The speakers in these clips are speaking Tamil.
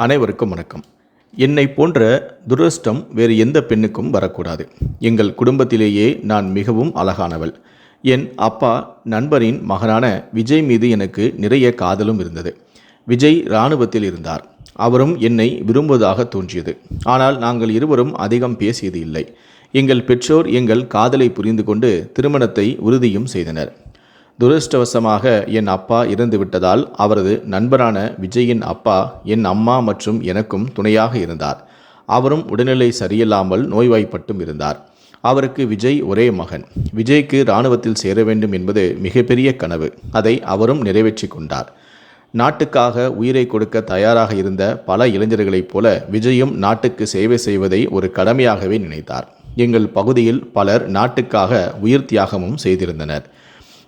அனைவருக்கும் வணக்கம். என்னை போன்ற துரஷ்டம் வேறு எந்த பெண்ணுக்கும் வரக்கூடாது. எங்கள் குடும்பத்திலேயே நான் மிகவும் அழகானவள். என் அப்பா நண்பரின் மகனான விஜய் மீது எனக்கு நிறைய காதலும் இருந்தது. விஜய் இராணுவத்தில் இருந்தார். அவரும் என்னை விரும்புவதாக தோன்றியது. ஆனால் நாங்கள் இருவரும் அதிகம் பேசியது இல்லை. எங்கள் பெற்றோர் எங்கள் காதலை புரிந்து கொண்டு திருமணத்தை உறுதியும் செய்தனர். துரதிருஷ்டவசமாக என் அப்பா இறந்து விட்டதால் அவரது நண்பரான விஜயின் அப்பா என் அம்மா மற்றும் எனக்கும் துணையாக இருந்தார். அவரும் உடல்நிலை சரியில்லாமல் நோய்வாய்ப்பட்டும் இருந்தார். அவருக்கு விஜய் ஒரே மகன். விஜய்க்கு இராணுவத்தில் சேர வேண்டும் என்பது மிகப்பெரிய கனவு. அதை அவரும் நிறைவேற்றி கொண்டார். நாட்டுக்காக உயிரை கொடுக்க தயாராக இருந்த பல இளைஞர்களைப் போல விஜயும் நாட்டுக்கு சேவை செய்வதை ஒரு கடமையாகவே நினைத்தார். எங்கள் பகுதியில் பலர் நாட்டுக்காக உயிர் தியாகமும் செய்திருந்தனர்.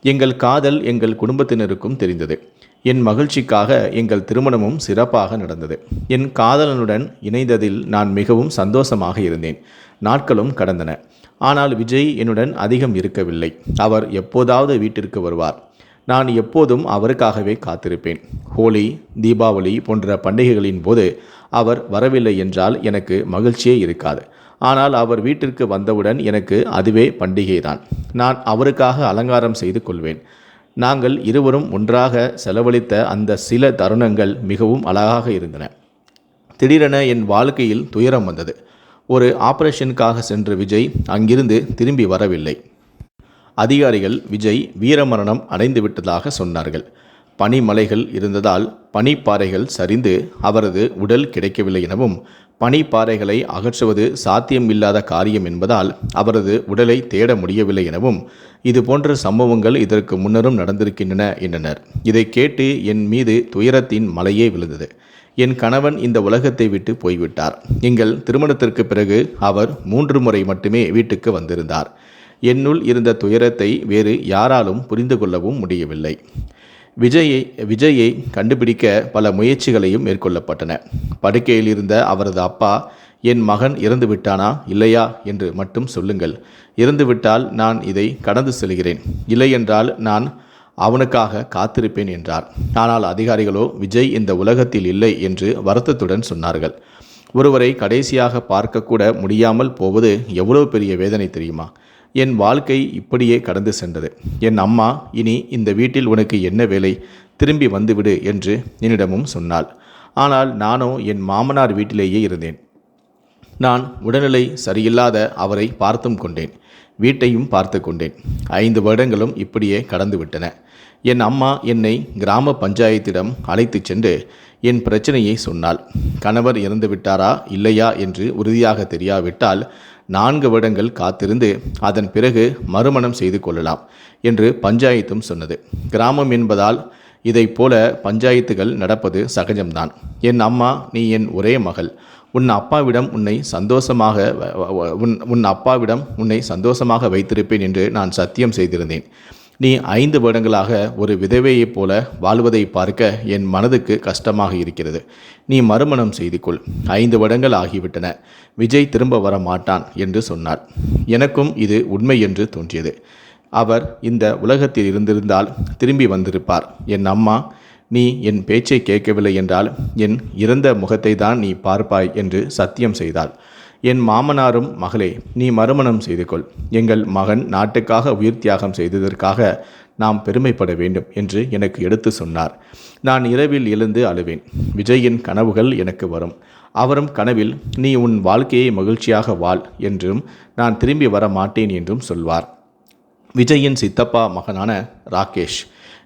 எங்கள் காதல் எங்கள் குடும்பத்தினருக்கும் தெரிந்தது. என் மகிழ்ச்சிக்காக எங்கள் திருமணமும் சிறப்பாக நடந்தது. என் காதலனுடன் இணைந்ததில் நான் மிகவும் சந்தோஷமாக இருந்தேன். நாட்களும் கடந்தன. ஆனால் விஜய் என்னுடன் அதிகம் இருக்கவில்லை. அவர் எப்போதாவது வீட்டிற்கு வருவார். நான் எப்போதும் அவருக்காகவே காத்திருப்பேன். ஹோலி தீபாவளி போன்ற பண்டிகைகளின் போது அவர் வரவில்லை என்றால் எனக்கு மகிழ்ச்சியே இருக்காது. ஆனால் அவர் வீட்டிற்கு வந்தவுடன் எனக்கு அதுவே பண்டிகைதான். நான் அவருக்காக அலங்காரம் செய்து கொள்வேன். நாங்கள் இருவரும் ஒன்றாக செலவழித்த அந்த சில தருணங்கள் மிகவும் அழகாக இருந்தன. திடீரென என் வாழ்க்கையில் துயரம் வந்தது. ஒரு ஆபரேஷனுக்காக சென்ற விஜய் அங்கிருந்து திரும்பி வரவில்லை. அதிகாரிகள் விஜய் வீரமரணம் அடைந்து விட்டதாக சொன்னார்கள். பனிமலைகள் இருந்ததால் பனிப்பாறைகள் சரிந்து அவரது உடல் கிடைக்கவில்லை எனவும் பனிப்பாறைகளை அகற்றுவது சாத்தியமில்லாத காரியம் என்பதால் அவரது உடலை தேட முடியவில்லை எனவும் இது போன்ற சம்பவங்கள் இதற்கு முன்னரும் நடந்திருக்கின்றன என்றனர். இதை கேட்டு என் மீது துயரத்தின் மலையே விழுந்தது. என் கணவன் இந்த உலகத்தை விட்டு போய்விட்டார். எங்கள் திருமணத்திற்கு பிறகு அவர் மூன்று முறை மட்டுமே வீட்டுக்கு வந்திருந்தார். என்னுள் இருந்த துயரத்தை வேறு யாராலும் புரிந்து கொள்ளவும் முடியவில்லை. விஜயை விஜயை கண்டுபிடிக்க பல முயற்சிகளையும் மேற்கொள்ளப்பட்டன. படுக்கையில் இருந்த அவரது அப்பா என் மகன் இறந்து விட்டானா? இல்லையா? என்று மட்டும் சொல்லுங்கள். இறந்துவிட்டால் நான் இதை கடந்து செல்கிறேன். இல்லையென்றால் நான் அவனுக்காக காத்திருப்பேன் என்றார். ஆனால் அதிகாரிகளோ விஜய் இந்த உலகத்தில் இல்லை என்று வருத்தத்துடன் சொன்னார்கள். ஒருவரை கடைசியாக பார்க்கக்கூட முடியாமல் போவது எவ்வளவு பெரிய வேதனை தெரியுமா? என் வாழ்க்கை இப்படியே கடந்து சென்றது. என் அம்மா இனி இந்த வீட்டில் உனக்கு என்ன வேலை? திரும்பி வந்துவிடு என்று என்னிடமும் சொன்னாள். ஆனால் நானோ என் மாமனார் வீட்டிலேயே இருந்தேன். நான் உடல்நிலை சரியில்லாத அவரை பார்த்தும் கொண்டேன். வீட்டையும் பார்த்து கொண்டேன். ஐந்து வருடங்களும் இப்படியே கடந்து விட்டன. என் அம்மா என்னை கிராம பஞ்சாயத்திடம் அழைத்துச் சென்று என் பிரச்சனையை சொன்னாள். கணவர் இறந்து விட்டாரா இல்லையா என்று உறுதியாக தெரியாவிட்டால் நான்கு வருடங்கள் காத்திருந்து அதன் பிறகு மறுமணம் செய்து கொள்ளலாம் என்று பஞ்சாயத்தும் சொன்னது. கிராமம் என்பதால் இதை போல பஞ்சாயத்துகள் நடப்பது சகஜம்தான். என் அம்மா நீ என் ஒரே மகள். உன் அப்பாவிடம் உன்னை சந்தோஷமாக உன் உன் அப்பாவிடம் உன்னை சந்தோஷமாக வைத்திருப்பேன் என்று நான் சத்தியம் செய்திருந்தேன். நீ ஐந்து வருடங்களாக ஒரு விதவையைப் போல வாழ்வதை பார்க்க என் மனதுக்கு கஷ்டமாக இருக்கிறது. நீ மறுமணம் செய்து கொள் ஐந்து வருடங்கள் ஆகிவிட்டன. விஜய் திரும்ப வர மாட்டான் என்று சொன்னார். எனக்கும் இது உண்மை என்று தோன்றியது. அவர் இந்த உலகத்தில் இருந்திருந்தால் திரும்பி வந்திருப்பார். என் அம்மா நீ என் பேச்சை கேட்கவில்லை என்றால் என் இறந்த முகத்தை தான் நீ பார்ப்பாய் என்று சத்தியம் செய்தாள். என் மாமனாரும் மகளே நீ மறுமணம் செய்து கொள் எங்கள் மகன் நாட்டுக்காக உயிர் தியாகம் செய்ததற்காக நாம் பெருமைப்பட வேண்டும் என்று எனக்கு எடுத்து சொன்னார். நான் இரவில் எழுந்து அழுவேன். விஜயின் கனவுகள் எனக்கு வரும். அவரும் கனவில் நீ உன் வாழ்க்கையை மகிழ்ச்சியாக வாழ் என்றும் நான் திரும்பி வர மாட்டேன் என்றும் சொல்வார். விஜயின் சித்தப்பா மகனான ராகேஷ்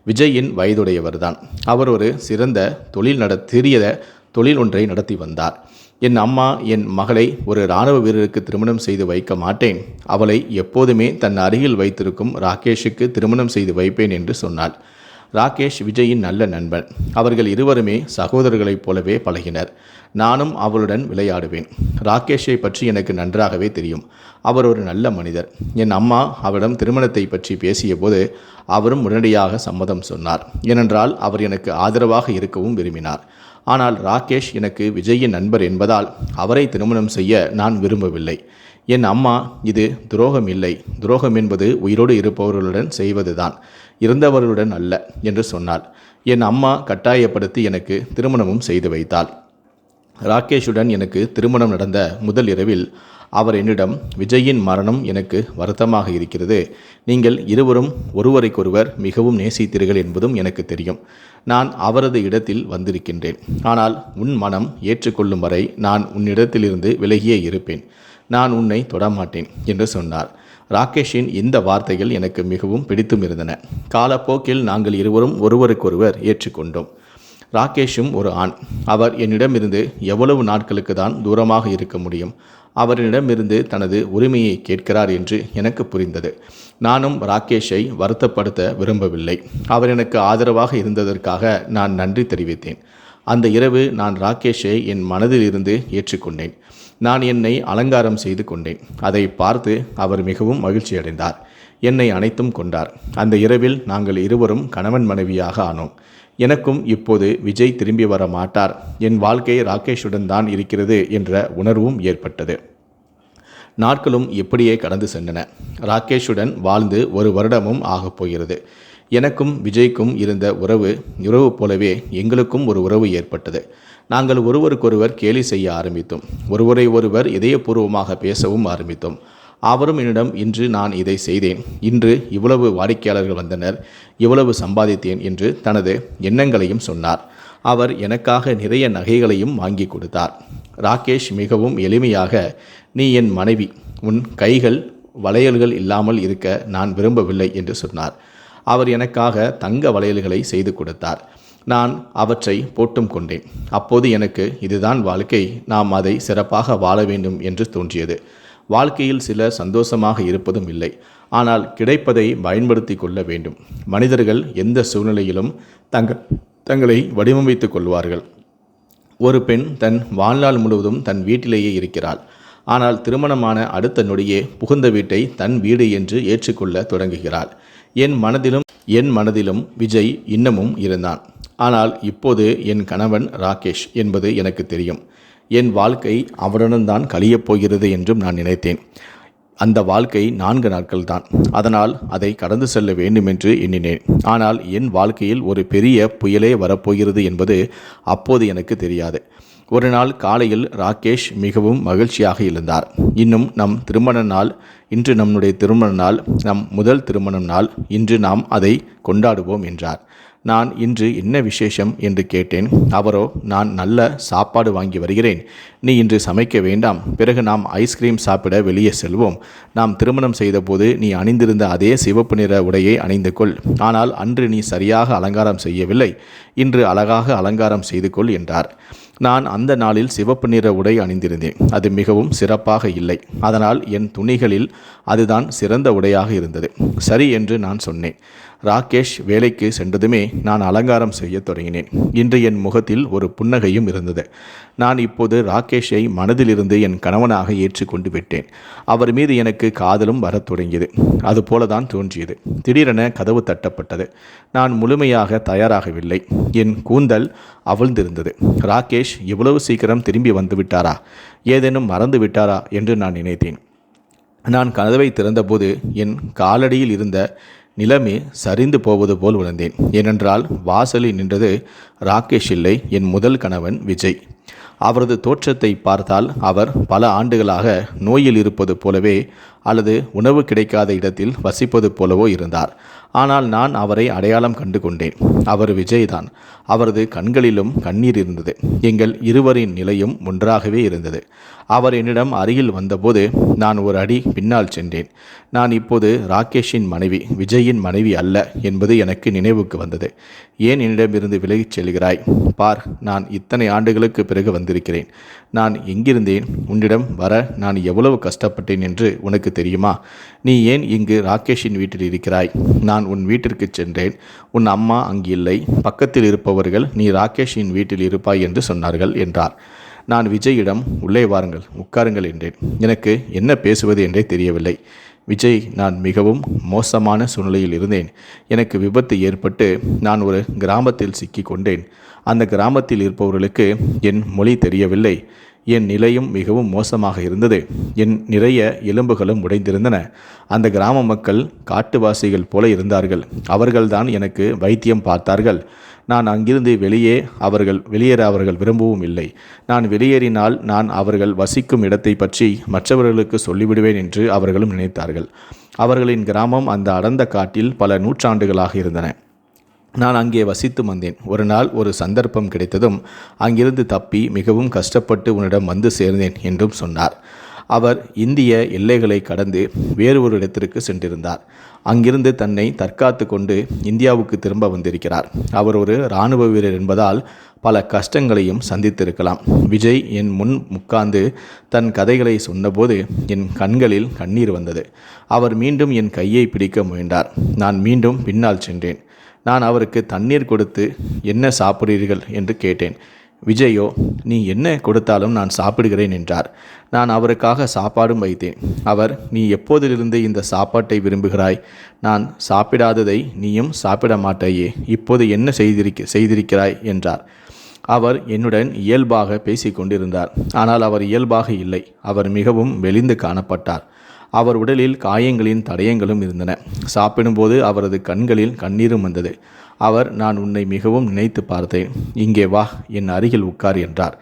விஜயின் வயதுடையவர்தான். அவர் ஒரு சிறந்த தொழில் நட சிறிய தொழில் ஒன்றை நடத்தி வந்தார். என் அம்மா என் மகளை ஒரு இராணுவ வீரருக்கு திருமணம் செய்து வைக்க மாட்டேன். அவளை எப்போதுமே தன் அருகில் வைத்திருக்கும் ராகேஷுக்கு திருமணம் செய்து வைப்பேன் என்று சொன்னாள். ராகேஷ் விஜயின் நல்ல நண்பன். அவர்கள் இருவருமே சகோதரர்களைப் போலவே பழகினர். நானும் அவளுடன் விளையாடுவேன். ராகேஷை பற்றி எனக்கு நன்றாகவே தெரியும். அவர் ஒரு நல்ல மனிதர். என் அம்மா அவரிடம் திருமணத்தை பற்றி பேசியபோது அவரும் உடனடியாக சம்மதம் சொன்னார். ஏனென்றால் அவர் எனக்கு ஆதரவாக இருக்கவும் விரும்பினார். ஆனால் ராகேஷ் எனக்கு விஜயின் நண்பர் என்பதால் அவரை திருமணம் செய்ய நான் விரும்பவில்லை. என் அம்மா இது துரோகம் இல்லை. துரோகம் என்பது உயிரோடு இருப்பவர்களுடன் செய்வதுதான். இறந்தவர்களுடன் அல்ல என்று சொன்னாள். என் அம்மா கட்டாயப்படுத்தி எனக்கு திருமணமும் செய்து வைத்தாள். ராகேஷுடன் எனக்கு திருமணம் நடந்த முதல் இரவில் அவர் என்னிடம் விஜயின் மரணம் எனக்கு வருத்தமாக இருக்கிறது. நீங்கள் இருவரும் ஒருவரைக்கொருவர் மிகவும் நேசித்தீர்கள் என்பதும் எனக்கு தெரியும். நான் அவரது இடத்தில் வந்திருக்கின்றேன். ஆனால் உன் மனம் ஏற்றுக்கொள்ளும் வரை நான் உன்னிடத்திலிருந்து விலகியே இருப்பேன். நான் உன்னை தொடமாட்டேன் என்று சொன்னார். ராகேஷின் இந்த வார்த்தைகள் எனக்கு மிகவும் பிடித்தும் இருந்தன காலப்போக்கில் நாங்கள் இருவரும் ஒருவருக்கொருவர் ஏற்றுக்கொண்டோம். ராகேஷும் ஒரு ஆண். அவர் என்னிடமிருந்து எவ்வளவு நாட்களுக்கு தான் தூரமாக இருக்க முடியும்? அவரிடமிருந்து தனது உரிமையை கேட்கிறார் என்று எனக்கு புரிந்தது. நானும் ராகேஷை வருத்தப்படுத்த விரும்பவில்லை. அவர் எனக்கு ஆதரவாக இருந்ததற்காக நான் நன்றி தெரிவித்தேன். அந்த இரவு நான் ராகேஷை என் மனதில் இருந்து ஏற்றுக்கொண்டேன். நான் என்னை அலங்காரம் செய்து கொண்டேன். அதை பார்த்து அவர் மிகவும் மகிழ்ச்சியடைந்தார். என்னை அனைத்தும் கொண்டார். அந்த இரவில் நாங்கள் இருவரும் கணவன் மனைவியாக ஆனோம். எனக்கும் இப்போது விஜய் திரும்பி வர மாட்டார். என் வாழ்க்கை ராகேஷுடன் தான் இருக்கிறது என்ற உணர்வும் ஏற்பட்டது. நாட்களும் இப்படியே கடந்து சென்றன. ராகேஷுடன் வாழ்ந்து ஒரு வருடமும் ஆகப் போகிறது. எனக்கும் விஜய்க்கும் இருந்த உறவு உறவு போலவே எங்களுக்கும் ஒரு உறவு ஏற்பட்டது. நாங்கள் ஒருவருக்கொருவர் கேலி செய்ய ஆரம்பித்தோம். ஒருவரை ஒருவர் இதயபூர்வமாக பேசவும் ஆரம்பித்தோம். அவரும் என்னிடம் இன்று நான் இதை செய்தேன். இன்று இவ்வளவு வாடிக்கையாளர்கள் வந்தனர். இவ்வளவு சம்பாதித்தேன் என்று தனது எண்ணங்களையும் சொன்னார். அவர் எனக்காக நிறைய நகைகளையும் வாங்கி கொடுத்தார். ராகேஷ் மிகவும் எளிமையாக நீ என் மனைவி. உன் கைகள் வளையல்கள் இல்லாமல் இருக்க நான் விரும்பவில்லை என்று சொன்னார். அவர் எனக்காக தங்க வளையல்களை செய்து கொடுத்தார். நான் அவற்றை போட்டும் கொண்டேன். அப்போது எனக்கு இதுதான் வாழ்க்கை. நாம் அதை சிறப்பாக வாழ வேண்டும் என்று தோன்றியது. வாழ்க்கையில் சில சந்தோஷமாக இருப்பதும் இல்லை. ஆனால் கிடைப்பதை பயன்படுத்தி கொள்ள வேண்டும். மனிதர்கள் எந்த சூழ்நிலையிலும் தங்க தங்களை வடிவமைத்துக் கொள்வார்கள். ஒரு பெண் தன் வாழ்நாள் முழுவதும் தன் வீட்டிலேயே இருக்கிறாள். ஆனால் திருமணமான அடுத்த நொடியே புகுந்த வீட்டை தன் வீடு என்று ஏற்றுக்கொள்ள தொடங்குகிறாள். என் மனதிலும் என் மனதிலும் விஜய் இன்னமும் இருந்தான். ஆனால் இப்போது என் கணவன் ராகேஷ் என்பது எனக்கு தெரியும். என் வாழ்க்கை அவனுடன் தான் கழியப் போகிறது என்றும் நான் நினைத்தேன். அந்த வாழ்க்கை நான்கு நாட்கள் தான் அதனால் அதை கடந்து செல்ல வேண்டும் என்று எண்ணினேன். ஆனால் என் வாழ்க்கையில் ஒரு பெரிய புயலே வரப்போகிறது என்பது அப்போது எனக்கு தெரியாது. ஒரு நாள் காலையில் ராகேஷ் மிகவும் மகிழ்ச்சியாக இருந்தார் இன்னும் நம் திருமண நாள் இன்று நம்முடைய திருமண நாள் நம் முதல் திருமண நாள் இன்று நாம் அதை கொண்டாடுவோம் என்றார். நான் இன்று என்ன விசேஷம் என்று கேட்டேன்? அவரோ நான் நல்ல சாப்பாடு வாங்கி வருகிறேன். நீ இன்று சமைக்க வேண்டாம். பிறகு நாம் ஐஸ்கிரீம் சாப்பிட வெளியே செல்வோம். நாம் திருமணம் செய்தபோது நீ அணிந்திருந்த அதே சிவப்பு நிற உடையை அணிந்து கொள். ஆனால் அன்று நீ சரியாக அலங்காரம் செய்யவில்லை. இன்று அழகாக அலங்காரம் செய்து கொள் என்றார். நான் அந்த நாளில் சிவப்பு நிற உடை அணிந்திருந்தேன். அது மிகவும் சிறப்பாக இல்லை. அதனால் என் துணிகளில் அதுதான் சிறந்த உடையாக இருந்தது. சரி என்று நான் சொன்னேன். ராகேஷ் வேலைக்கு சென்றதுமே நான் அலங்காரம் செய்ய தொடங்கினேன். இன்று என் முகத்தில் ஒரு புன்னகையும் இருந்தது. நான் இப்போது ராகேஷை மனதிலிருந்து என் கணவனாக ஏற்றுக்கொண்டு விட்டேன். அவர் மீது எனக்கு காதலும் வரத் தொடங்கியது. அதுபோல தான் தோன்றியது. திடீரென கதவு தட்டப்பட்டது. நான் முழுமையாக தயாராகவில்லை. என் கூந்தல் அவிழ்ந்திருந்தது. ராகேஷ் இவ்வளவு சீக்கிரம் திரும்பி வந்து விட்டாரா? ஏதேனும் மறந்து விட்டாரா? என்று நான் நினைத்தேன். நான் கதவை திறந்தபோது என் காலடியில் இருந்த நிலைமை சரிந்து போவது போல் உணர்ந்தேன். ஏனென்றால் வாசலில் நின்றது ராகேஷ் இல்லை என் முதல் கணவன் விஜய். அவரது தோற்றத்தை பார்த்தால் அவர் பல ஆண்டுகளாக நோயில் இருப்பது போலவே அல்லது உணவு கிடைக்காத இடத்தில் வசிப்பது போலவோ இருந்தார். ஆனால் நான் அவரை அடையாளம் கண்டு கொண்டேன் அவர் விஜய்தான். அவரது கண்களிலும் கண்ணீர் இருந்தது. எங்கள் இருவரின் நிலையும் ஒன்றாகவே இருந்தது. அவர் என்னிடம் அருகில் வந்தபோது நான் ஒரு அடி பின்னால் சென்றேன். நான் இப்போது ராகேஷின் மனைவி விஜயின் மனைவி அல்ல என்பது எனக்கு நினைவுக்கு வந்தது. ஏன் என்னிடமிருந்து விலகிச் செல்கிறாய்? பார் நான் இத்தனை ஆண்டுகளுக்கு பிறகு வந்திருக்கிறேன். நான் எங்கிருந்தேன்? உன்னிடம் வர நான் எவ்வளவு கஷ்டப்பட்டேன் என்று உனக்கு தெரியுமா? நீ ஏன் இங்கு ராகேஷின் வீட்டில் இருக்கிறாய்? நான் உன் வீட்டிற்கு சென்றேன். உன் அம்மா அங்கு இல்லை பக்கத்தில் இருப்பவர்கள் நீ ராகேஷின் வீட்டில் இருப்பாய் என்று சொன்னார்கள் என்றார். நான் விஜயிடம் உள்ளே வாருங்கள் உட்காருங்கள் என்றேன். எனக்கு என்ன பேசுவது என்றே தெரியவில்லை. விஜய் நான் மிகவும் மோசமான சூழ்நிலையில் இருந்தேன். எனக்கு விபத்து ஏற்பட்டு நான் ஒரு கிராமத்தில் சிக்கி கொண்டேன். அந்த கிராமத்தில் இருப்பவர்களுக்கு என் மொழி தெரியவில்லை. என் நிலையும் மிகவும் மோசமாக இருந்தது. என் நிறைய எலும்புகளும் உடைந்திருந்தன. அந்த கிராம மக்கள் காட்டுவாசிகள் போல இருந்தார்கள். அவர்கள்தான் எனக்கு வைத்தியம் பார்த்தார்கள். நான் அங்கிருந்து வெளியே அவர்கள் வெளியேற அவர்கள் விரும்பவும் இல்லை. நான் வெளியேறினால் நான் அவர்கள் வசிக்கும் இடத்தை பற்றி மற்றவர்களுக்கு சொல்லிவிடுவேன் என்று அவர்களும் நினைத்தார்கள். அவர்களின் கிராமம் அந்த அடர்ந்த காட்டில் பல நூற்றாண்டுகளாக இருந்தன. நான் அங்கே வசித்து வந்தேன். ஒரு நாள் ஒரு சந்தர்ப்பம் கிடைத்ததும் அங்கிருந்து தப்பி மிகவும் கஷ்டப்பட்டு உன்னிடம் வந்து சேர்ந்தேன் என்றும் சொன்னார். அவர் இந்திய எல்லைகளை கடந்து வேறு ஒரு இடத்திற்கு சென்றிருந்தார். அங்கிருந்து தன்னை தற்காத்து கொண்டு இந்தியாவுக்கு திரும்ப வந்திருக்கிறார். அவர் ஒரு இராணுவ வீரர் என்பதால் பல கஷ்டங்களையும் சந்தித்திருக்கலாம். விஜய் என் முன் உட்கார்ந்து தன் கதைகளை சொன்னபோது என் கண்களில் கண்ணீர் வந்தது. அவர் மீண்டும் என் கையை பிடிக்க முயன்றார். நான் மீண்டும் பின்னால் சென்றேன். நான் அவருக்கு தண்ணீர் கொடுத்து என்ன சாப்பிடுறீர்கள் என்று கேட்டேன். விஜயோ நீ என்ன கொடுத்தாலும் நான் சாப்பிடுகிறேன் என்றார். நான் அவருக்காக சாப்பாடும் வைத்தேன். அவர் நீ எப்போதிலிருந்து இந்த சாப்பாட்டை விரும்புகிறாய்? நான் சாப்பிடாததை நீயும் சாப்பிட மாட்டாயே இப்போது என்ன செய்திருக்க செய்திருக்கிறாய்? என்றார். அவர் என்னுடன் இயல்பாக பேசிக்கொண்டிருந்தார். ஆனால் அவர் இயல்பாக இல்லை. அவர் மிகவும் வெளிந்து காணப்பட்டார். அவர் உடலில் காயங்களின் தடயங்களும் இருந்தன. சாப்பிடும்போது அவரது கண்களில் கண்ணீரும் வந்தது. அவர் நான் உன்னை மிகவும் நினைத்து பார்த்தேன். இங்கே வா என் அருகில் உட்கார் என்றார்.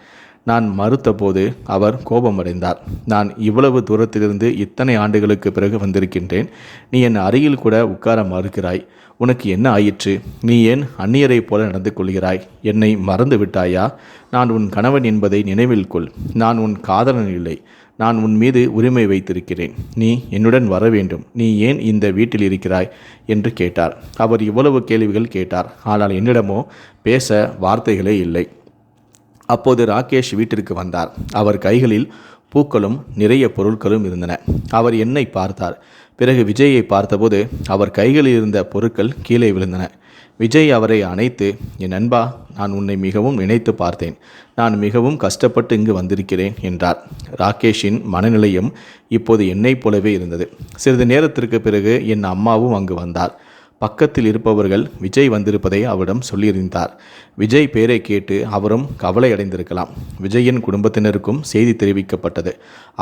நான் மறுத்தபோது அவர் கோபமடைந்தார். நான் இவ்வளவு தூரத்திலிருந்து இத்தனை ஆண்டுகளுக்கு பிறகு வந்திருக்கின்றேன். நீ என் அருகில் கூட உட்கார மறுக்கிறாய். உனக்கு என்ன ஆயிற்று? நீ ஏன் அந்நியரைப் போல நடந்து கொள்கிறாய்? என்னை மறந்து விட்டாயா நான் உன் கணவன் என்பதை நினைவில் கொள். நான் உன் காதலன் இல்லை. நான் உன் மீது உரிமை வைத்திருக்கிறேன். நீ என்னுடன் வர வேண்டும். நீ ஏன் இந்த வீட்டில் இருக்கிறாய்? என்று கேட்டார். அவர் இவ்வளவு கேள்விகள் கேட்டார். ஆனால் என்னிடமோ பேச வார்த்தைகளே இல்லை. அப்போது ராகேஷ் வீட்டிற்கு வந்தார். அவர் கைகளில் பூக்களும் நிறைய பொருட்களும் இருந்தன. அவர் என்னை பார்த்தார். பிறகு விஜயை பார்த்தபோது அவர் கைகளில் இருந்த பொருட்கள் கீழே விழுந்தன. விஜய் அவரை அணைத்து என் நண்பா நான் உன்னை மிகவும் நினைத்து பார்த்தேன். நான் மிகவும் கஷ்டப்பட்டு இங்கு வந்திருக்கிறேன் என்றார். ராகேஷின் மனநிலையும் இப்போது என்னைப் போலவே இருந்தது. சிறிது நேரத்திற்கு பிறகு என் அம்மாவும் அங்கு வந்தார். பக்கத்தில் இருப்பவர்கள் விஜய் வந்திருப்பதை அவரிடம் சொல்லியிருந்தார். விஜய் பேரை கேட்டு அவரும் கவலை அடைந்திருக்கலாம் விஜயின் குடும்பத்தினருக்கும் செய்தி தெரிவிக்கப்பட்டது.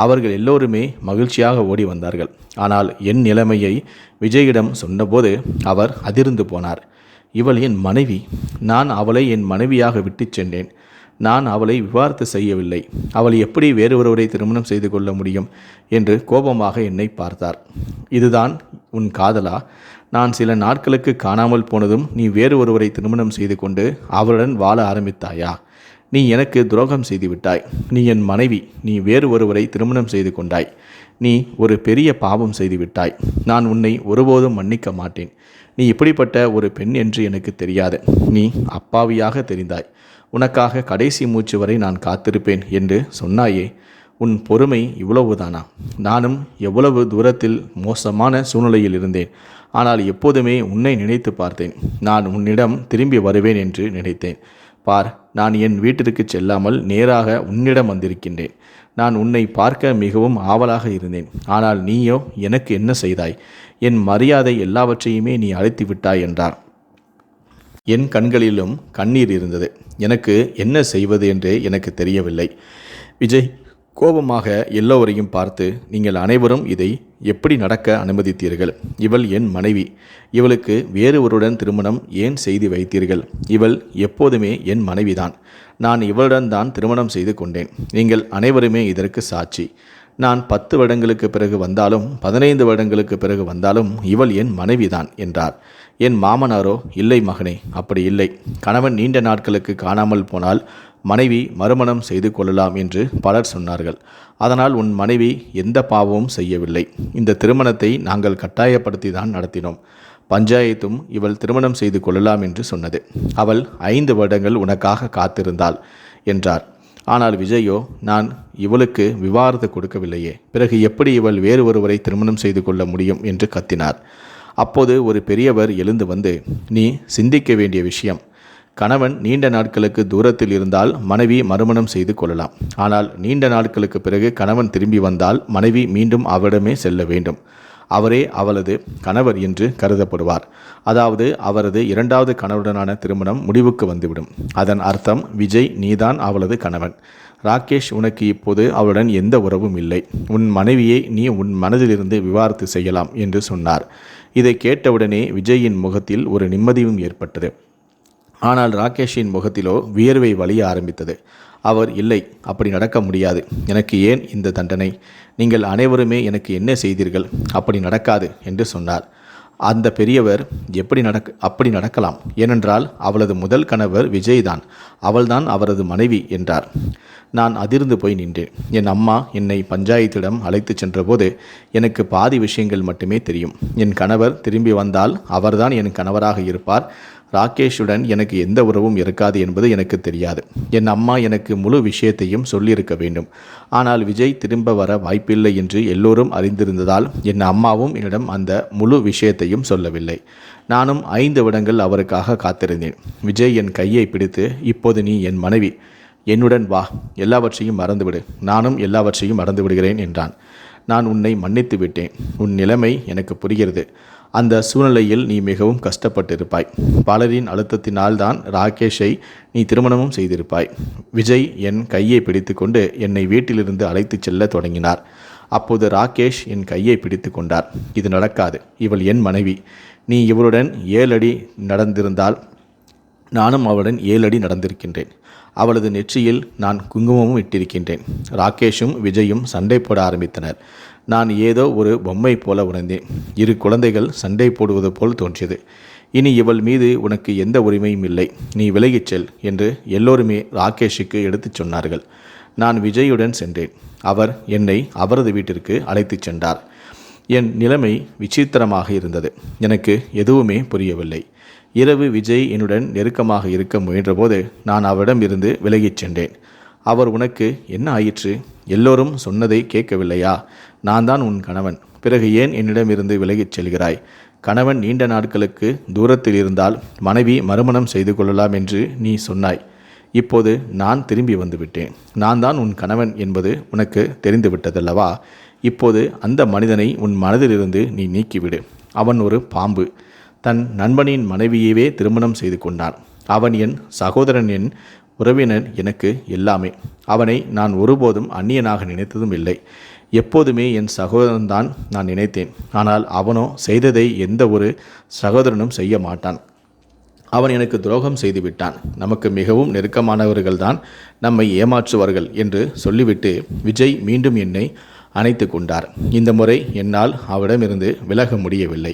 அவர்கள் எல்லோருமே மகிழ்ச்சியாக ஓடி வந்தார்கள். ஆனால் என் நிலைமையை விஜயிடம் சொன்னபோது அவர் அதிர்ந்து போனார். இவள் என் மனைவி. நான் அவளை என் மனைவியாக விட்டுச் சென்றேன். நான் அவளை விவாரத்து செய்யவில்லை. அவள் எப்படி வேறு ஒருவரை திருமணம் செய்து கொள்ள முடியும்? என்று கோபமாக என்னை பார்த்தார். இதுதான் உன் காதலா? நான் சில நாட்களுக்கு காணாமல் போனதும் நீ வேறு ஒருவரை திருமணம் செய்து கொண்டு அவளுடன் வாழ ஆரம்பித்தாயா? நீ எனக்கு துரோகம் செய்துவிட்டாய். நீ என் மனைவி நீ வேறு ஒருவரை திருமணம் செய்து கொண்டாய். நீ ஒரு பெரிய பாவம் செய்துவிட்டாய். நான் உன்னை ஒருபோதும் மன்னிக்க மாட்டேன். நீ இப்படிப்பட்ட ஒரு பெண் என்று எனக்கு தெரியாது. நீ அப்பாவியாக தெரிந்தாய். உனக்காக கடைசி மூச்சு வரை நான் காத்திருப்பேன் என்று சொன்னாயே. உன் பொறுமை இவ்வளவுதானா? நானும் எவ்வளவு தூரத்தில் மோசமான சூழ்நிலையில் இருந்தேன். ஆனால் எப்போதுமே உன்னை நினைத்து பார்த்தேன். நான் உன்னிடம் திரும்பி வருவேன் என்று நினைத்தேன். பார் நான் என் வீட்டிற்கு செல்லாமல் நேராக உன்னிடம் வந்திருக்கின்றேன். நான் உன்னை பார்க்க மிகவும் ஆவலாக இருந்தேன். ஆனால் நீயோ எனக்கு என்ன செய்தாய்? என் மரியாதை எல்லாவற்றையுமே நீ அழைத்து விட்டாய் என்றார். என் கண்களிலும் கண்ணீர் இருந்தது. எனக்கு என்ன செய்வது என்றே எனக்கு தெரியவில்லை. விஜய் கோபமாக எல்லோரையும் பார்த்து நீங்கள் அனைவரும் இதை எப்படி நடக்க அனுமதித்தீர்கள்? இவள் என் மனைவி. இவளுக்கு வேறு ஒருடன் திருமணம் ஏன் செய்து வைத்தீர்கள்? இவள் எப்போதுமே என் மனைவிதான். நான் இவளுடன் தான் திருமணம் செய்து கொண்டேன். நீங்கள் அனைவருமே இதற்கு சாட்சி. நான் பத்து வருடங்களுக்கு பிறகு வந்தாலும் பதினைந்து வருடங்களுக்கு பிறகு வந்தாலும் இவள் என் மனைவிதான் என்றார். என் மாமனாரோ? இல்லை மகனே அப்படி இல்லை. கணவன் நீண்ட நாட்களுக்கு காணாமல் போனால் மனைவி மறுமணம் செய்து கொள்ளலாம் என்று பலர் சொன்னார்கள். அதனால் உன் மனைவி எந்த பாவமும் செய்யவில்லை. இந்த திருமணத்தை நாங்கள் கட்டாயப்படுத்தி தான் நடத்தினோம். பஞ்சாயத்தும் இவள் திருமணம் செய்து கொள்ளலாம் என்று சொன்னது. அவள் ஐந்து வருடங்கள் உனக்காக காத்திருந்தாள் என்றார். ஆனால் விஜயோ நான் இவளுக்கு விவாதத்தை கொடுக்கவில்லையே. பிறகு எப்படி இவள் வேறு ஒருவரை திருமணம் செய்து கொள்ள முடியும் என்று கத்தினார். அப்போது ஒரு பெரியவர் எழுந்து வந்து நீ சிந்திக்க வேண்டிய விஷயம். கணவன் நீண்ட நாட்களுக்கு தூரத்தில் இருந்தால் மனைவி மறுமணம் செய்து கொள்ளலாம். ஆனால் நீண்ட நாட்களுக்கு பிறகு கணவன் திரும்பி வந்தால் மனைவி மீண்டும் அவரிடமே செல்ல வேண்டும். அவரே அவளது கணவர் என்று கருதப்படுவார். அதாவது அவரது இரண்டாவது கணவருடனான திருமணம் முடிவுக்கு வந்துவிடும். அதன் அர்த்தம் விஜய் நீதான் அவளது கணவன். ராகேஷ் உனக்கு இப்போது அவளுடன் எந்த உறவும் இல்லை. உன் மனைவியை நீ உன் மனதிலிருந்து விவாரித்து செய்யலாம் என்று சொன்னார். இதை கேட்டவுடனே விஜயின் முகத்தில் ஒரு நிம்மதியும் ஏற்பட்டது. ஆனால் ராகேஷின் முகத்திலோ வியர்வை வழிய ஆரம்பித்தது. அவர் இல்லை அப்படி நடக்க முடியாது. எனக்கு ஏன் இந்த தண்டனை? நீங்கள் அனைவருமே எனக்கு என்ன செய்தீர்கள்? அப்படி நடக்காது என்று சொன்னார். அந்த பெரியவர் எப்படி நடக்க அப்படி நடக்கலாம்? ஏனென்றால் அவளது முதல் கணவர் விஜய்தான். அவள்தான் அவரது மனைவி என்றார். நான் அதிர்ந்து போய் நின்றேன். என் அம்மா என்னை பஞ்சாயத்திடம் அழைத்துச் சென்றபோது எனக்கு பாதி விஷயங்கள் மட்டுமே தெரியும். என் கணவர் திரும்பி வந்தால் அவர்தான் என் கணவராக இருப்பார். ராகேஷுடன் எனக்கு எந்த உறவும் இருக்காது என்பது எனக்கு தெரியாது. என் அம்மா எனக்கு முழு விஷயத்தையும் சொல்லியிருக்க வேண்டும். ஆனால் விஜய் திரும்ப வர வாய்ப்பில்லை என்று எல்லோரும் அறிந்திருந்ததால் என் அம்மாவும் என்னிடம் அந்த முழு விஷயத்தையும் சொல்லவில்லை. நானும் ஐந்து வருடங்கள் அவருக்காக காத்திருந்தேன். விஜய் என் கையை பிடித்து இப்போது நீ என் மனைவி. என்னுடன் வா. எல்லாவற்றையும் மறந்துவிடு. நானும் எல்லாவற்றையும் மறந்து விடுகிறேன் என்றான். நான் உன்னை மன்னித்து விட்டேன். உன் நிலைமை எனக்கு புரிகிறது. அந்த சூழ்நிலையில் நீ மிகவும் கஷ்டப்பட்டிருப்பாய். பலரின் அழுத்தத்தினால் தான் ராகேஷை நீ திருமணமும் செய்திருப்பாய். விஜய் என் கையை பிடித்துக்கொண்டு என்னை வீட்டிலிருந்து அழைத்துச் செல்ல தொடங்கினார். அப்போது ராகேஷ் என் கையை பிடித்து கொண்டார். இது நடக்காது. இவள் என் மனைவி. நீ இவளுடன் ஏழடி நடந்திருந்தால் நானும் அவளுடன் ஏழடி நடந்திருக்கின்றேன். அவளது நெற்றியில் நான் குங்குமமும் இட்டிருக்கின்றேன். ராகேஷும் விஜயும் சண்டை போட ஆரம்பித்தனர். நான் ஏதோ ஒரு பொம்மை போல உணர்ந்தேன். இரு குழந்தைகள் சண்டை போடுவது போல் தோன்றியது. இனி இவள் மீது உனக்கு எந்த உரிமையும் இல்லை. நீ விலகிச் செல் என்று எல்லோருமே ராகேஷுக்கு எடுத்துச் சொன்னார்கள். நான் விஜயுடன் சென்றேன். அவர் என்னை அவரது வீட்டிற்கு அழைத்துச் சென்றார். என் நிலைமை விசித்திரமாக இருந்தது. எனக்கு எதுவுமே புரியவில்லை. இரவு விஜய் என்னுடன் நெருக்கமாக இருக்க முயன்றபோது நான் அவரிடம் இருந்து விலகிச் சென்றேன். அவர் உனக்கு என்ன ஆயிற்று? எல்லோரும் சொன்னதை கேட்கவில்லையா? நான் தான் உன் கணவன். பிறகு ஏன் என்னிடமிருந்து விலகிச் செல்கிறாய்? கணவன் நீண்ட நாட்களுக்கு தூரத்தில் இருந்தால் மனைவி மறுமணம் செய்து கொள்ளலாம் என்று நீ சொன்னாய். இப்போது நான் திரும்பி வந்துவிட்டேன். நான் தான் உன் கணவன் என்பது உனக்கு தெரிந்துவிட்டதல்லவா? இப்போது அந்த மனிதனை உன் மனதிலிருந்து நீ நீக்கிவிடு. அவன் ஒரு பாம்பு. தன் நண்பனின் மனைவியவே திருமணம் செய்து கொண்டான். அவன் என் சகோதரன் என் உறவினர் எனக்கு எல்லாமே. அவனை நான் ஒருபோதும் அந்நியனாக நினைத்ததும் இல்லை. எப்போதுமே என் சகோதரன்தான் நான் நினைத்தேன். ஆனால் அவனோ செய்ததை எந்த ஒரு சகோதரனும் செய்ய மாட்டான். அவன் எனக்கு துரோகம் செய்துவிட்டான். நமக்கு மிகவும் நெருக்கமானவர்கள்தான் நம்மை ஏமாற்றுவார்கள் என்று சொல்லிவிட்டு விஜய் மீண்டும் என்னை அணைத்து கொண்டார். இந்த முறை என்னால் அவரிடமிருந்து விலக முடியவில்லை.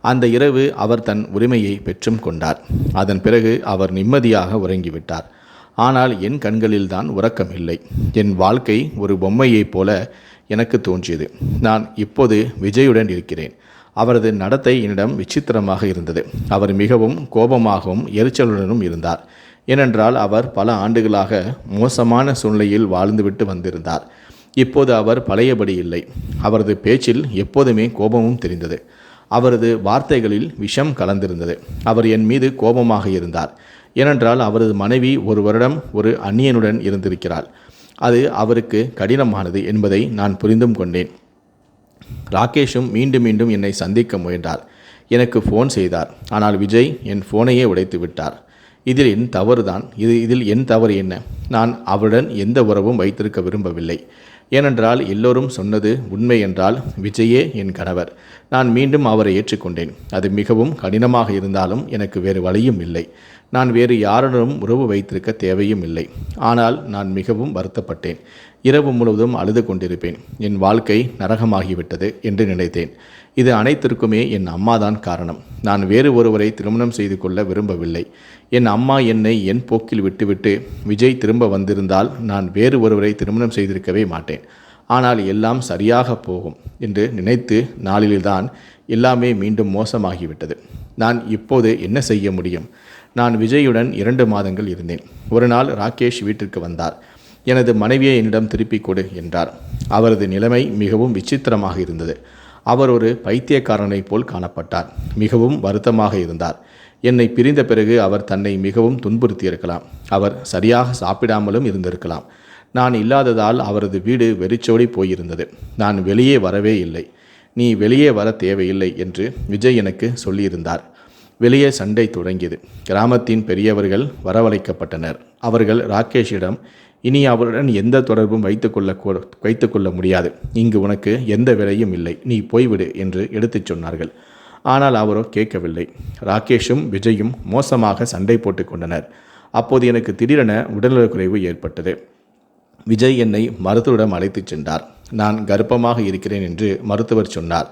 அந்த இரவு அவர் தன் உரிமையை பெற்றும் கொண்டார். அதன் பிறகு அவர் நிம்மதியாக உறங்கிவிட்டார். ஆனால் என் கண்களில்தான் உறக்கம் இல்லை என் வாழ்க்கை ஒரு பொம்மையைப் போல எனக்கு தோன்றியது. நான் இப்போது விஜயுடன் இருக்கிறேன். அவரது நடத்தை என்னிடம் விசித்திரமாக இருந்தது. அவர் மிகவும் கோபமாகவும் எரிச்சலுடனும் இருந்தார். ஏனென்றால் அவர் பல ஆண்டுகளாக மோசமான சூழ்நிலையில் வாழ்ந்துவிட்டு வந்திருந்தார். இப்போது அவர் பழையபடி இல்லை. அவரது பேச்சில் எப்போதுமே கோபமும் தெரிந்தது. அவரது வார்த்தைகளில் விஷம் கலந்திருந்தது. அவர் என் மீது கோபமாக இருந்தார். ஏனென்றால் அவரது மனைவி ஒரு வருடம் ஒரு அந்நியனுடன் இருந்திருக்கிறாள். அது அவருக்கு கடினமானது என்பதை நான் புரிந்தும் கொண்டேன். ராகேஷும் மீண்டும் மீண்டும் என்னை சந்திக்க முயன்றார். எனக்கு ஃபோன் செய்தார். ஆனால் விஜய் என் ஃபோனையே உடைத்து விட்டார். இதில் என் தவறுதான். இது இதில் என் தவறு என்ன? நான் அவருடன் எந்த உறவும் வைத்திருக்க விரும்பவில்லை. ஏனென்றால் எல்லோரும் சொன்னது உண்மை என்றால் விஜயே என் கணவர். நான் மீண்டும் அவரை ஏற்றுக்கொண்டேன். அது மிகவும் கடினமாக இருந்தாலும் எனக்கு வேறு வழியும் இல்லை. நான் வேறு யாருடனும் உறவு வைத்திருக்க தேவையும் இல்லை. ஆனால் நான் மிகவும் வருத்தப்பட்டேன். இரவு முழுவதும் அழுது கொண்டிருப்பேன். என் வாழ்க்கை நரகமாகிவிட்டது என்று நினைத்தேன். இது அனைத்திற்குமே என் அம்மாதான் காரணம். நான் வேறு ஒருவரை திருமணம் செய்து கொள்ள விரும்பவில்லை. என் அம்மா என்னை என் போக்கில் விட்டுவிட்டு விஜய் திரும்ப வந்திருந்தால் நான் வேறு ஒருவரை திருமணம் செய்திருக்கவே மாட்டேன். ஆனால் எல்லாம் சரியாக போகும் என்று நினைத்து நாளில்தான் எல்லாமே மீண்டும் மோசமாகிவிட்டது. நான் இப்போது என்ன செய்ய முடியும்? நான் விஜயுடன் இரண்டு மாதங்கள் இருந்தேன். ஒரு நாள் ராகேஷ் வீட்டிற்கு வந்தார். எனது மனைவியை என்னிடம் திருப்பிக் கொடு என்றார். அவரது நிலைமை மிகவும் விசித்திரமாக இருந்தது. அவர் ஒரு பைத்தியக்காரனைப் போல் காணப்பட்டார். மிகவும் வருத்தமாக இருந்தார். என்னை பிரிந்த பிறகு அவர் தன்னை மிகவும் துன்புறுத்தியிருக்கலாம். அவர் சரியாக சாப்பிடாமலும் இருந்திருக்கலாம். நான் இல்லாததால் அவரது வீடு வெறிச்சோடி போயிருந்தது. நான் வெளியே வரவே இல்லை. நீ வெளியே வர தேவையில்லை என்று விஜய் எனக்கு சொல்லியிருந்தார். வெளியே சண்டை தொடங்கியது. கிராமத்தின் பெரியவர்கள் வரவழைக்கப்பட்டனர். அவர்கள் ராகேஷிடம் இனி அவருடன் எந்த தொடர்பும் வைத்துக்கொள்ள வைத்துக்கொள்ள முடியாது. இங்கு உனக்கு எந்த விலையும் இல்லை. நீ போய்விடு என்று எடுத்துச் சொன்னார்கள். ஆனால் அவரோ கேட்கவில்லை. ராகேஷும் விஜயும் மோசமாக சண்டை போட்டு கொண்டனர். அப்போது எனக்கு திடீரென உடல்நலக்குறைவு ஏற்பட்டது. விஜய் என்னை மருத்துவரிடம் அழைத்துச் சென்றார். நான் கர்ப்பமாக இருக்கிறேன் என்று மருத்துவர் சொன்னார்.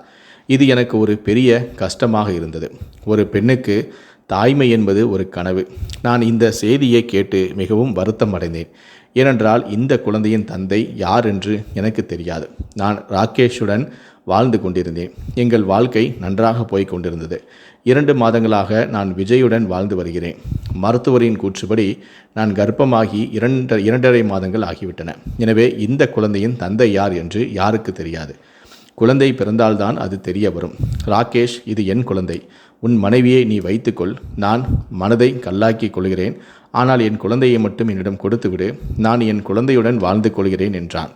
இது எனக்கு ஒரு பெரிய கஷ்டமாக இருந்தது. ஒரு பெண்ணுக்கு தாய்மை என்பது ஒரு கனவு. நான் இந்த செய்தியை கேட்டு மிகவும் வருத்தம் அடைந்தேன் ஏனென்றால் இந்த குழந்தையின் தந்தை யார் என்று எனக்கு தெரியாது. நான் ராகேஷுடன் வாழ்ந்து கொண்டிருந்தேன். எங்கள் வாழ்க்கை நன்றாக போய் கொண்டிருந்தது. இரண்டு மாதங்களாக நான் விஜயுடன் வாழ்ந்து வருகிறேன். மருத்துவரின் கூற்றுப்படி நான் கர்ப்பமாகி இரண்டு இரண்டரை மாதங்கள் ஆகிவிட்டன. எனவே இந்த குழந்தையின் தந்தை யார் என்று யாருக்கு தெரியாது. குழந்தை பிறந்தால்தான் அது தெரிய வரும். ராகேஷ் இது என் குழந்தை. உன் மனைவியை நீ வைத்துக்கொள். நான் மனதை கல்லாக்கிக் கொள்கிறேன். ஆனால் என் குழந்தையை மட்டும் என்னிடம் கொடுத்துவிடு நான் என் குழந்தையுடன் வாழ்ந்து கொள்கிறேன் என்றான்.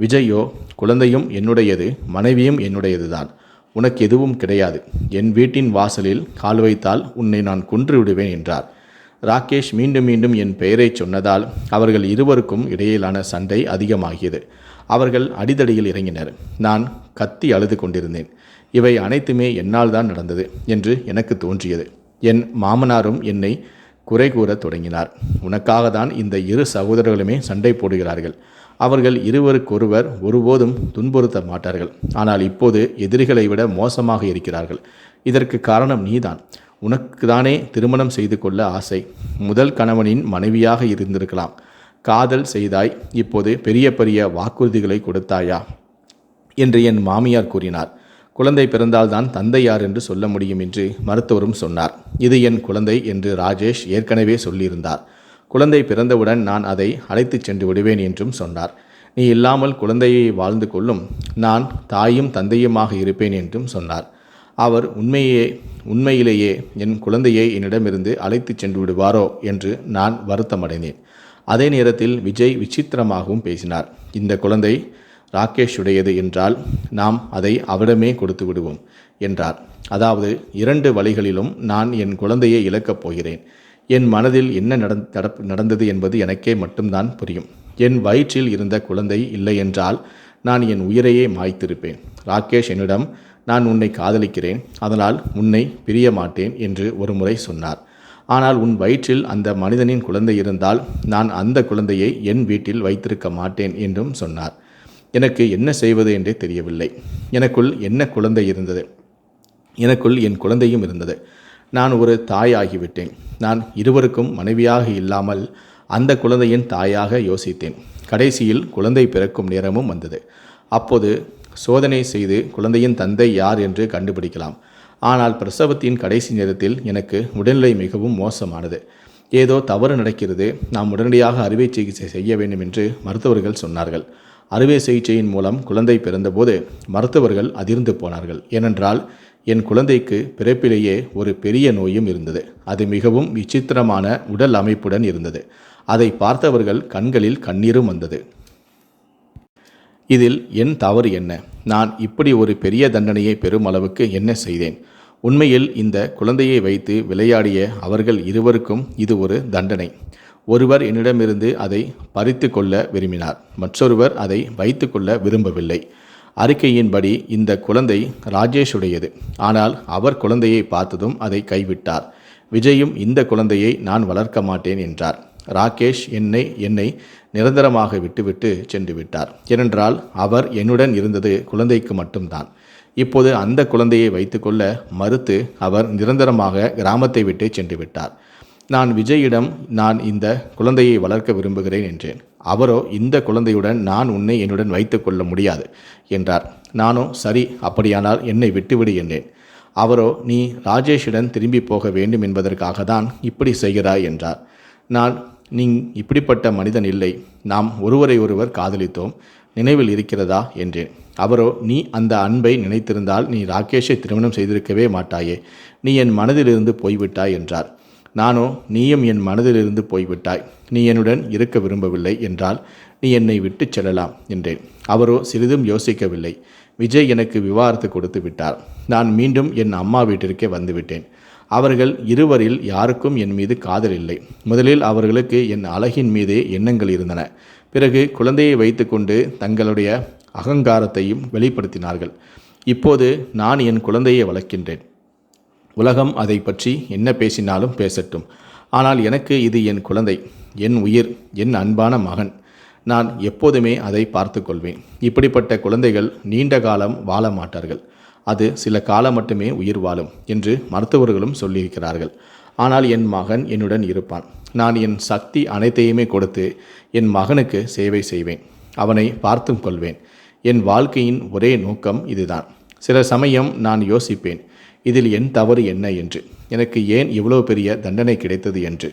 விஜயோ குழந்தையும் என்னுடையது மனைவியும் என்னுடையதுதான். உனக்கு எதுவும் கிடையாது. என் வீட்டின் வாசலில் கால் வைத்தால் உன்னை நான் கொன்று விடுவேன் என்றார். ராகேஷ் மீண்டும் மீண்டும் என் பெயரை சொன்னதால் அவர்கள் இருவருக்கும் இடையிலான சண்டை அதிகமாகியது. அவர்கள் அடிதடியில் இறங்கினர். நான் கத்தி அழுது கொண்டிருந்தேன். இவை அனைத்துமே என்னால் தான் நடந்தது என்று எனக்கு தோன்றியது. என் மாமனாரும் என்னை குறை கூறத் தொடங்கினார். உனக்காக தான் இந்த இரு சகோதரர்களுமே சண்டை போடுகிறார்கள். அவர்கள் இருவருக்கொருவர் ஒருபோதும் துன்புறுத்த மாட்டார்கள். ஆனால் இப்போது எதிரிகளை விட மோசமாக இருக்கிறார்கள். இதற்கு காரணம் நீதான். உனக்கு தானே திருமணம் செய்து கொள்ள ஆசை. முதல் கணவனின் மனைவியாக இருந்திருக்கலாம். காதல் செய்தாய் இப்போது பெரிய பெரிய வாக்குறுதிகளை கொடுத்தாயா? என்று என் மாமியார் கூறினார். குழந்தை பிறந்தால்தான் தந்தை யார் என்று சொல்ல முடியும் என்று மருத்துவரும் சொன்னார். இது என் குழந்தை என்று ராஜேஷ் ஏற்கனவே சொல்லியிருந்தார். குழந்தை பிறந்தவுடன் நான் அதை அழைத்துச் சென்று விடுவேன் என்றும் சொன்னார். நீ இல்லாமல் குழந்தையை வாழ்ந்து கொள்ளும். நான் தாயும் தந்தையுமாக இருப்பேன் என்றும் சொன்னார். அவர் உண்மையே உண்மையிலேயே என் குழந்தையை என்னிடமிருந்து அழைத்துச் சென்று விடுவாரோ என்று நான் வருத்தமடைந்தேன். அதே நேரத்தில் விஜய் விசித்திரமாகவும் பேசினார். இந்த குழந்தை ராகேஷுடையது என்றால் நாம் அதை அவரிடமே கொடுத்து விடுவோம் என்றார். அதாவது இரண்டு வழிகளிலும் நான் என் குழந்தையை இழக்கப் போகிறேன். என் மனதில் என்ன நடந் நடந்தது என்பது எனக்கே மட்டும்தான் புரியும். என் வயிற்றில் இருந்த குழந்தை இல்லை என்றால் நான் என் உயிரையே மாய்த்திருப்பேன். ராகேஷ் என்னிடம் நான் உன்னை காதலிக்கிறேன். அதனால் உன்னை பிரிய மாட்டேன் என்று ஒரு முறை சொன்னார். ஆனால் உன் வயிற்றில் அந்த மனிதனின் குழந்தை இருந்தால் நான் அந்த குழந்தையை என் வீட்டில் வைத்திருக்க மாட்டேன் என்றும் சொன்னார். எனக்கு என்ன செய்வது என்றே தெரியவில்லை. எனக்குள் என்ன குழந்தை இருந்தது? எனக்குள் என் குழந்தையும் இருந்தது. நான் ஒரு தாயாகிவிட்டேன். நான் இருவருக்கும் மனைவியாக இல்லாமல் அந்த குழந்தையின் தாயாக யோசித்தேன். கடைசியில் குழந்தை பிறக்கும் நேரமும் வந்தது. அப்போது சோதனை செய்து குழந்தையின் தந்தை யார் என்று கண்டுபிடிக்கலாம். ஆனால் பிரசவத்தின் கடைசி நேரத்தில் எனக்கு உடல்நிலை மிகவும் மோசமானது. ஏதோ தவறு நடக்கிறது. நாம் உடனடியாக அறுவை சிகிச்சை செய்ய வேண்டும் என்று மருத்துவர்கள் சொன்னார்கள். அறுவை சிகிச்சையின் மூலம் குழந்தை பிறந்தபோது மருத்துவர்கள் அதிர்ந்து போனார்கள். ஏனென்றால் என் குழந்தைக்கு பிறப்பிலேயே ஒரு பெரிய நோயும் இருந்தது. அது மிகவும் விசித்திரமான உடல் அமைப்புடன் இருந்தது. அதை பார்த்தவர்கள் கண்களில் கண்ணீரும் வந்தது. இதில் என் தவறு என்ன? நான் இப்படி ஒரு பெரிய தண்டனையை பெறும் அளவுக்கு என்ன செய்தேன்? உண்மையில் இந்த குழந்தையை வைத்து விளையாடிய அவர்கள் இருவருக்கும் இது ஒரு தண்டனை. ஒருவர் என்னிடமிருந்து அதை பறித்து கொள்ள விரும்பினார். மற்றொருவர் அதை வைத்து கொள்ள விரும்பவில்லை. அறிக்கையின்படி இந்த குழந்தை ராஜேஷுடையது. ஆனால் அவர் குழந்தையை பார்த்ததும் அதை கைவிட்டார். விஜயும் இந்த குழந்தையை நான் வளர்க்க மாட்டேன் என்றார். ராகேஷ் என்னை என்னை நிரந்தரமாக விட்டுவிட்டு சென்று விட்டார். ஏனென்றால் அவர் என்னுடன் இருந்தது குழந்தைக்கு மட்டும்தான். இப்போது அந்த குழந்தையை வைத்துக்கொள்ள மறுத்து அவர் நிரந்தரமாக கிராமத்தை விட்டு சென்று விட்டார். நான் விஜயிடம் நான் இந்த குழந்தையை வளர்க்க விரும்புகிறேன் என்றேன். அவரோ இந்த குழந்தையுடன் நான் உன்னை என்னுடன் வைத்துக்கொள்ள முடியாது என்றார். நானோ சரி அப்படியானால் என்னை விட்டுவிடு என்றேன். அவரோ நீ ராஜேஷுடன் திரும்பி போக வேண்டும் என்பதற்காக தான் இப்படி செய்கிறாய் என்றார். நான் நீ இப்படிப்பட்ட மனிதன் இல்லை. நாம் ஒருவரை ஒருவர் காதலித்தோம். நினைவில் இருக்கிறதா என்றேன் அவரோ நீ அந்த அன்பை நினைத்திருந்தால் நீ ராகேஷை திருமணம் செய்திருக்கவே மாட்டாயே. நீ என் மனதிலிருந்து போய்விட்டாய் என்றார். நானோ நீயும் என் மனதிலிருந்து போய்விட்டாய். நீ என்னுடன் இருக்க விரும்பவில்லை என்றால் நீ என்னை விட்டுச் செல்லலாம் என்றேன். அவரோ சிறிதும் யோசிக்கவில்லை. விஜய் எனக்கு விவாகரத்து கொடுத்து விட்டார். நான் மீண்டும் என் அம்மா வீட்டிற்கே வந்துவிட்டேன் அவர்கள் இருவரில் யாருக்கும் என் மீது காதல் இல்லை. முதலில் அவர்களுக்கு என் அழகின் மீதே எண்ணங்கள் இருந்தன. பிறகு குழந்தையை வைத்துக்கொண்டு தங்களுடைய அகங்காரத்தையும் வெளிப்படுத்தினார்கள். இப்போது நான் என் குழந்தையை வளர்க்கின்றேன். உலகம் அதை பற்றி என்ன பேசினாலும் பேசட்டும். ஆனால் எனக்கு இது என் குழந்தை என் உயிர் என் அன்பான மகன். நான் எப்போதுமே அதை பார்த்து கொள்வேன் இப்படிப்பட்ட குழந்தைகள் நீண்ட காலம் வாழ மாட்டார்கள். அது சில காலம் மட்டுமே உயிர் வாழும் என்று மருத்துவர்களும் சொல்லியிருக்கிறார்கள். ஆனால் என் மகன் என்னுடன் இருப்பான். நான் என் சக்தி அனைத்தையுமே கொடுத்து என் மகனுக்கு சேவை செய்வேன். அவனை பார்த்தும் கொள்வேன். என் வாழ்க்கையின் ஒரே நோக்கம் இதுதான். சில சமயம் நான் யோசிப்பேன் இதில் என் தவறு என்ன என்று. எனக்கு ஏன் இவ்வளோ பெரிய தண்டனை கிடைத்தது என்று.